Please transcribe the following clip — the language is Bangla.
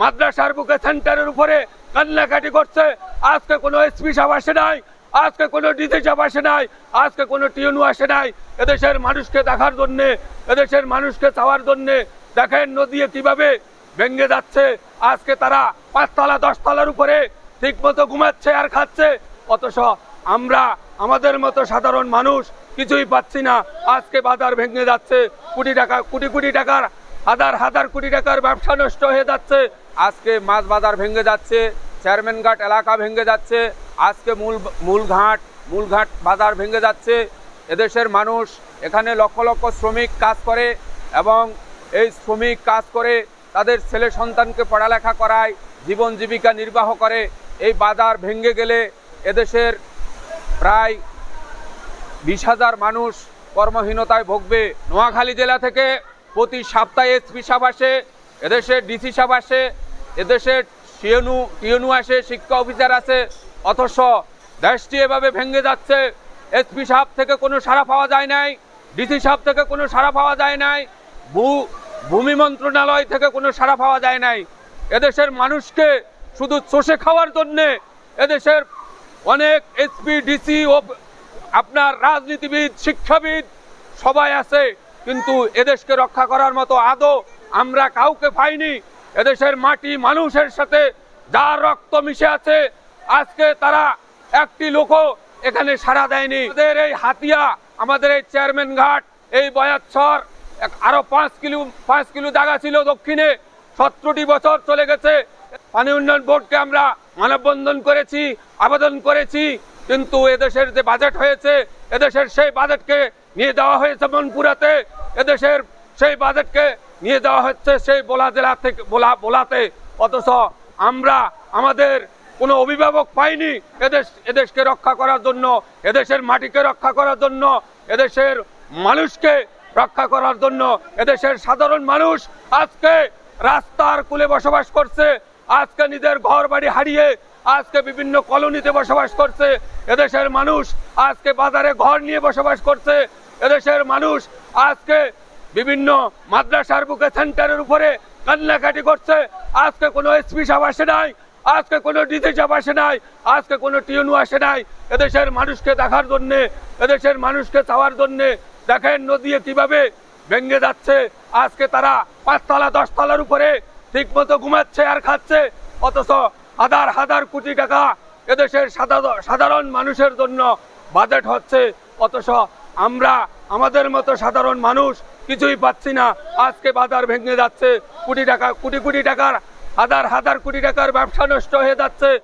মাদ্রাসার বুকে সেন্টারের উপরে কান্নাকাটি করছে। আজকে কোনো এসপি সাহেব আসে নাই, আজকে কোনো ডিসি সাহেব আসে নাই, আজকে কোনো টিউনু আসে নাই। এদেশের মানুষকে দেখার জন্য, এদেশের মানুষকে চাওয়ার জন্য, দেখেন নদী কীভাবে ভেঙে যাচ্ছে। আজকে তারা পাঁচতলা, দশতলার উপরে ঠিক মতো ঘুমাচ্ছে আর খাচ্ছে। অথচ আমরা, আমাদের মতো সাধারণ মানুষ কিছুই পাচ্ছি না। আজকে বাজার ভেঙে যাচ্ছে, কোটি টাকা, কোটি কোটি টাকার হাজার হাজার কোটি টাকার ব্যবসা নষ্ট হয়ে যাচ্ছে। আজকে মাছ বাজার ভেঙে যাচ্ছে, চেয়ারম্যান ঘাট এলাকা ভেঙে যাচ্ছে, আজকে মূল মূল ঘাট মূল ঘাট বাজার ভেঙে যাচ্ছে। এদেশের মানুষ এখানে লক্ষ লক্ষ শ্রমিক কাজ করে এবং এই শ্রমিক কাজ করে তাদের ছেলে সন্তানকে পড়ালেখা করায়, জীবন জীবিকা নির্বাহ করে। এই বাজার ভেঙে গেলে এদেশের প্রায় বিশ হাজার মানুষ কর্মহীনতায় ভুগবে। নোয়াখালী জেলা থেকে প্রতি সপ্তাহে এসপি সাহেব আসে এদেশের ডিসি সাহেব আসে এদেশের টিএনু টিএনু আসে, শিক্ষা অফিসার আছে, অথচ দেশটি এভাবে ভেঙে যাচ্ছে। এসপি সাহেব থেকে কোনো সাড়া পাওয়া যায় নাই, ডিসি সাহেব থেকে কোনো সাড়া পাওয়া যায় নাই, ভূ, ভূমি মন্ত্রণালয় থেকে কোনো সাড়া পাওয়া যায় নাই। এদেশের মানুষকে শুধু চষে খাওয়ার জন্যে এদেশের অনেক এসপি, ডিসি ও আপনার রাজনীতিবিদ, শিক্ষাবিদ সবাই আছে। কিন্তু এদেশকে রক্ষা করার মতো আদৌ আমরা কাউকে পাইনি। এদেশের মাটি মানুষের সাথে যার রক্ত মিশে আছে, আজকে তারা একটি লোকও এখানে সাড়া দেয়নি। আমাদের এই হাতিয়া, আমাদের এই চেয়ারম্যান ঘাট, এই বয়াচ্ছর আরও পাঁচ কিলো পাঁচ কিলো জায়গা ছিল দক্ষিণে, সতেরোটি বছর চলে গেছে। পানি উন্নয়ন বোর্ডকে আমরা মানববন্ধন করেছি, আবেদন করেছি, কিন্তু এদেশের যে বাজেট হয়েছে, এদেশের সেই বাজেটকে নিয়ে যাওয়া হয়েছে মনপুরাতে। এদেশের সেই বাজেটকে নিয়ে যাওয়া হচ্ছে সেই বোলা জেলা থেকে বোলা বোলাতে। অথচ আমরা আমাদের কোনো অভিভাবক পাইনি এদেশ এদেশকে রক্ষা করার জন্য, এদেশের মাটিকে রক্ষা করার জন্য, এদেশের মানুষকে রক্ষা করার জন্য, এদেশের সাধারণ মানুষ আজকে রাস্তার কুলে বসবাস করছে, আজকে নিজের ঘর বাড়ি হারিয়ে আজকে বিভিন্ন কলোনিতে বসবাস করছে, এদেশের মানুষ আজকে বাজারে ঘর নিয়ে বসবাস করছে এদেশের মানুষ আজকে বিভিন্ন মাদ্রাসার বুকে সেন্টারের উপরে কান্নাকাটি করছে। আজকে কোনো এসপি সাহেব আসে নাই, আজকে কোনো ডিসি সাহেব আসে নাই, আজকে কোনো টিউনু আসে নাই। এদেশের মানুষকে দেখার জন্য, এদেশের মানুষকে চাওয়ার জন্য দেখেন নদী কীভাবে ভেঙে যাচ্ছে। আজকে তারা পাঁচতলা, দশতলার উপরে ঠিক মতো ঘুমাচ্ছে আর খাচ্ছে, অথচ হাজার হাজার কোটি টাকা এদেশের সাধা- সাধারণ মানুষের জন্য বাজেট হচ্ছে। অথচ আমরা আমাদের মতো সাধারণ মানুষ কিছুই পাচ্ছি না। আজকে বাজার ভেঙে যাচ্ছে, কোটি টাকা, কোটি কোটি টাকার, হাজার হাজার কোটি টাকার ব্যবসা নষ্ট হয়ে যাচ্ছে।